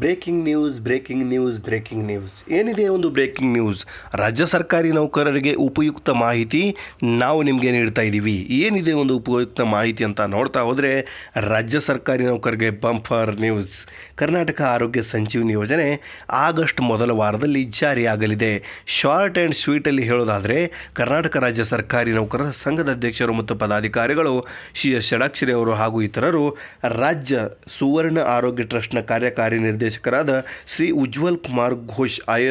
Breaking news breaking news breaking news. ಏನಿದೆ ಒಂದು breaking news? ರಾಜ್ಯ ಸರ್ಕಾರಿ ನೌಕರರಿಗೆ ಉಪಯುಕ್ತ ಮಾಹಿತಿ ನಾವು ನಿಮಗೆ ನೀಡ್ತಾ ಇದ್ದೀವಿ ಏನಿದೆ ಒಂದು ಉಪಯುಕ್ತ ಮಾಹಿತಿ ಅಂತ ನೋಡ್ತಾ ಹೋದರೆ ರಾಜ್ಯ ಸರ್ಕಾರಿ ನೌಕರರಿಗೆ ಬಂಫರ್ ನ್ಯೂಸ್. ಕರ್ನಾಟಕ ಆರೋಗ್ಯ ಸಂಜೀವಿನಿ ಯೋಜನೆ ಆಗಸ್ಟ್ ಮೊದಲ ವಾರದಲ್ಲಿ ಜಾರಿಯಾಗಲಿದೆ. ಶಾರ್ಟ್ ಆ್ಯಂಡ್ ಸ್ವೀಟಲ್ಲಿ ಹೇಳೋದಾದರೆ, ಕರ್ನಾಟಕ ರಾಜ್ಯ ಸರ್ಕಾರಿ ನೌಕರರ ಸಂಘದ ಅಧ್ಯಕ್ಷರು ಮತ್ತು ಪದಾಧಿಕಾರಿಗಳು ಶ್ರೀ ಎಸ್ ಷಡಾಕ್ಷರಿ ಅವರು ಹಾಗೂ ಇತರರು ರಾಜ್ಯ ಸುವರ್ಣ ಆರೋಗ್ಯ ಟ್ರಸ್ಟ್ನ ಕಾರ್ಯಕಾರಿ ನಿರ್ದೇಶಕರಾದ ಶ್ರೀ ಉಜ್ವಲ್ ಕುಮಾರ್ ಘೋಷ್ ಐ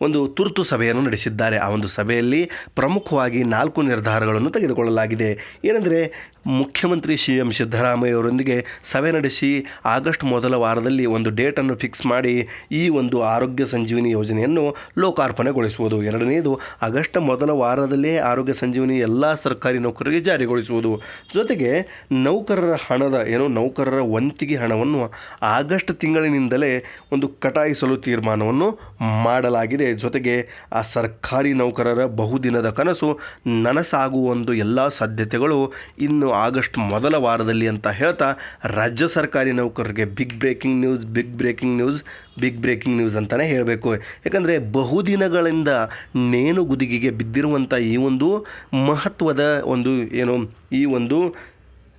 ಒಂದು ತುರ್ತು ಸಭೆಯನ್ನು ನಡೆಸಿದ್ದಾರೆ. ಆ ಒಂದು ಸಭೆಯಲ್ಲಿ ಪ್ರಮುಖವಾಗಿ ನಾಲ್ಕು ನಿರ್ಧಾರಗಳನ್ನು ತೆಗೆದುಕೊಳ್ಳಲಾಗಿದೆ. ಏನೆಂದರೆ ಮುಖ್ಯಮಂತ್ರಿ ಸಿ ಎಂ ಸಿದ್ದರಾಮಯ್ಯ ಅವರೊಂದಿಗೆ ಸಭೆ ನಡೆಸಿ ಆಗಸ್ಟ್ ಮೊದಲ ವಾರದಲ್ಲಿ ಒಂದು ಡೇಟನ್ನು ಫಿಕ್ಸ್ ಮಾಡಿ ಈ ಒಂದು ಆರೋಗ್ಯ ಸಂಜೀವಿನಿ ಯೋಜನೆಯನ್ನು ಲೋಕಾರ್ಪಣೆಗೊಳಿಸುವುದು. ಎರಡನೆಯದು ಆಗಸ್ಟ್ ಮೊದಲ ವಾರದಲ್ಲೇ ಆರೋಗ್ಯ ಸಂಜೀವಿನಿ ಎಲ್ಲ ಸರ್ಕಾರಿ ನೌಕರರಿಗೆ ಜಾರಿಗೊಳಿಸುವುದು. ಜೊತೆಗೆ ನೌಕರರ ಹಣದ, ಏನು ನೌಕರರ ವಂತಿಗೆ ಹಣವನ್ನು ಆಗಸ್ಟ್ ತಿಂಗಳಿನಿಂದಲೇ ಒಂದು ಕಟಾಯಿಸಲು ತೀರ್ಮಾನವನ್ನು ಮಾಡಲಾಗಿದೆ. ಜೊತೆಗೆ, ಆ ಸರ್ಕಾರಿ ನೌಕರರ ಬಹುದಿನದ ಕನಸು ನನಸಾಗುವ ಒಂದು ಎಲ್ಲ ಸಾಧ್ಯತೆಗಳು ಇನ್ನು ಆಗಸ್ಟ್ ಮೊದಲ ವಾರದಲ್ಲಿ ಅಂತ ಹೇಳ್ತಾ ರಾಜ್ಯ ಸರ್ಕಾರಿ ನೌಕರರಿಗೆ big breaking news big breaking news big breaking news ಅಂತಲೇ ಹೇಳಬೇಕು. ಯಾಕಂದರೆ ಬಹುದಿನಗಳಿಂದ ನೇಣುಗುದಿಗೆಗೆ ಬಿದ್ದಿರುವಂಥ ಈ ಒಂದು ಮಹತ್ವದ ಒಂದು ಏನು ಈ ಒಂದು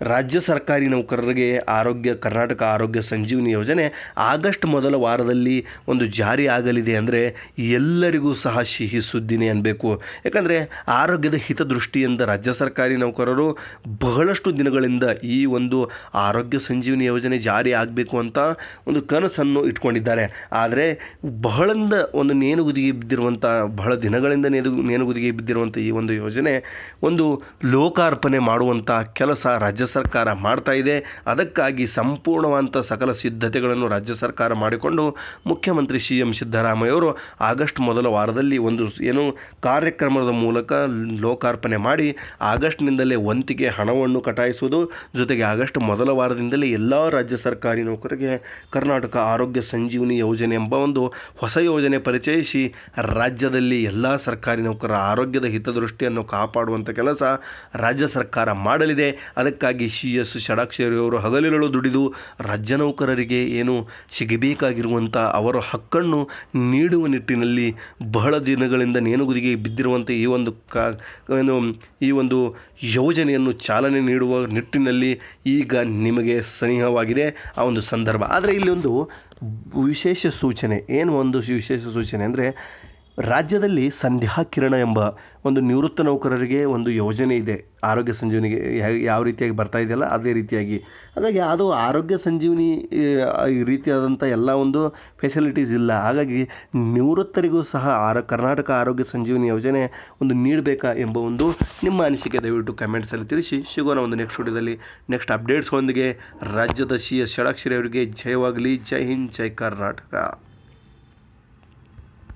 ರಾಜ್ಯ ಸರ್ಕಾರಿ ನೌಕರರಿಗೆ ಆರೋಗ್ಯ, ಕರ್ನಾಟಕ ಆರೋಗ್ಯ ಸಂಜೀವಿನಿ ಯೋಜನೆ ಆಗಸ್ಟ್ ಮೊದಲ ವಾರದಲ್ಲಿ ಒಂದು ಜಾರಿ ಆಗಲಿದೆ ಅಂದರೆ ಎಲ್ಲರಿಗೂ ಸಹ ಸಿಹಿ ಸುದ್ದಿನೇ ಅನ್ನಬೇಕು ಯಾಕಂದರೆ ಆರೋಗ್ಯದ ಹಿತದೃಷ್ಟಿಯಿಂದ ರಾಜ್ಯ ಸರ್ಕಾರಿ ನೌಕರರು ಬಹಳಷ್ಟು ದಿನಗಳಿಂದ ಈ ಒಂದು ಆರೋಗ್ಯ ಸಂಜೀವಿನಿ ಯೋಜನೆ ಜಾರಿ ಆಗಬೇಕು ಅಂತ ಒಂದು ಕನಸನ್ನು ಇಟ್ಕೊಂಡಿದ್ದಾರೆ. ಆದರೆ ಬಹಳಿಂದ ಒಂದು ನೇನುಗುದಿಗೆ ಬಿದ್ದಿರುವಂಥ ಬಹಳ ದಿನಗಳಿಂದ ನೇದು ನೇನುಗುದಿಗೆ ಬಿದ್ದಿರುವಂಥ ಈ ಒಂದು ಯೋಜನೆ ಒಂದು ಲೋಕಾರ್ಪಣೆ ಮಾಡುವಂಥ ಕೆಲಸ ರಾಜ್ಯ ಸರ್ಕಾರ ಮಾಡ್ತಾ ಇದೆ. ಅದಕ್ಕಾಗಿ ಸಂಪೂರ್ಣವಾದಂಥ ಸಕಲ ಸಿದ್ಧತೆಗಳನ್ನು ರಾಜ್ಯ ಸರ್ಕಾರ ಮಾಡಿಕೊಂಡು ಮುಖ್ಯಮಂತ್ರಿ ಸಿ ಎಂ ಸಿದ್ದರಾಮಯ್ಯವರು ಆಗಸ್ಟ್ ಮೊದಲ ವಾರದಲ್ಲಿ ಒಂದು ಏನು ಕಾರ್ಯಕ್ರಮದ ಮೂಲಕ ಲೋಕಾರ್ಪಣೆ ಮಾಡಿ ಆಗಸ್ಟ್ನಿಂದಲೇ ವಂತಿಗೆ ಹಣವನ್ನು ಕಟಾಯಿಸುವುದು, ಜೊತೆಗೆ ಆಗಸ್ಟ್ ಮೊದಲ ವಾರದಿಂದಲೇ ಎಲ್ಲ ರಾಜ್ಯ ಸರ್ಕಾರಿ ನೌಕರರಿಗೆ ಕರ್ನಾಟಕ ಆರೋಗ್ಯ ಸಂಜೀವಿನಿ ಯೋಜನೆ ಎಂಬ ಒಂದು ಹೊಸ ಯೋಜನೆ ಪರಿಚಯಿಸಿ ರಾಜ್ಯದಲ್ಲಿ ಎಲ್ಲ ಸರ್ಕಾರಿ ನೌಕರರ ಆರೋಗ್ಯದ ಹಿತದೃಷ್ಟಿಯನ್ನು ಕಾಪಾಡುವಂಥ ಕೆಲಸ ರಾಜ್ಯ ಸರ್ಕಾರ ಮಾಡಲಿದೆ. ಅದಕ್ಕಾಗಿ ಸಿ ಎಸ್ ಷಡಾಕ್ಷರಿಯವರು ಹಗಲಿರುಳು ದುಡಿದು ರಾಜ್ಯ ನೌಕರರಿಗೆ ಏನು ಸಿಗಬೇಕಾಗಿರುವಂಥ ಅವರ ಹಕ್ಕನ್ನು ನೀಡುವ ನಿಟ್ಟಿನಲ್ಲಿ ಬಹಳ ದಿನಗಳಿಂದ ನೇಣುಗುದಿಗೆ ಬಿದ್ದಿರುವಂಥ ಈ ಒಂದು ಕಾ, ಏನು, ಈ ಒಂದು ಯೋಜನೆಯನ್ನು ಚಾಲನೆ ನೀಡುವ ನಿಟ್ಟಿನಲ್ಲಿ ಈಗ ನಿಮಗೆ ಸನಿಹವಾಗಿದೆ ಆ ಒಂದು ಸಂದರ್ಭ. ಆದರೆ ಇಲ್ಲಿ ಒಂದು ವಿಶೇಷ ಸೂಚನೆ, ಏನು ಒಂದು ವಿಶೇಷ ಸೂಚನೆ ಅಂದರೆ ರಾಜ್ಯದಲ್ಲಿ ಸಂಧ್ಯಾ ಕಿರಣ ಎಂಬ ಒಂದು ನಿವೃತ್ತ ನೌಕರರಿಗೆ ಒಂದು ಯೋಜನೆ ಇದೆ. ಆರೋಗ್ಯ ಸಂಜೀವನಿಗೆ ಯಾವ ರೀತಿಯಾಗಿ ಬರ್ತಾ ಇದೆಯಲ್ಲ ಅದೇ ರೀತಿಯಾಗಿ. ಹಾಗಾಗಿ ಅದು ಆರೋಗ್ಯ ಸಂಜೀವನಿ ಈ ರೀತಿಯಾದಂಥ ಎಲ್ಲ ಒಂದು ಫೆಸಿಲಿಟೀಸ್ ಇಲ್ಲ. ಹಾಗಾಗಿ ನಿವೃತ್ತರಿಗೂ ಸಹ ಆರ, ಕರ್ನಾಟಕ ಆರೋಗ್ಯ ಸಂಜೀವನಿ ಯೋಜನೆ ಒಂದು ನೀಡಬೇಕಾ ಎಂಬ ಒಂದು ನಿಮ್ಮ ಅನಿಸಿಕೆ ದಯವಿಟ್ಟು ಕಮೆಂಟ್ಸಲ್ಲಿ ತಿಳಿಸಿ. ಸಿಗೋಣ ಒಂದು ನೆಕ್ಸ್ಟ್ ವಿಡಿಯೋದಲ್ಲಿ ನೆಕ್ಸ್ಟ್ ಅಪ್ಡೇಟ್ಸ್ ಅಪ್ಡೇಟ್ಸ್ಗಳೊಂದಿಗೆ ರಾಜ್ಯದ ಸಿ ಎಸ್ ಷಡಾಕ್ಷರಿ ಅವರಿಗೆ ಜಯವಾಗಲಿ. ಜೈ ಹಿಂದ್, ಜೈ ಕರ್ನಾಟಕ.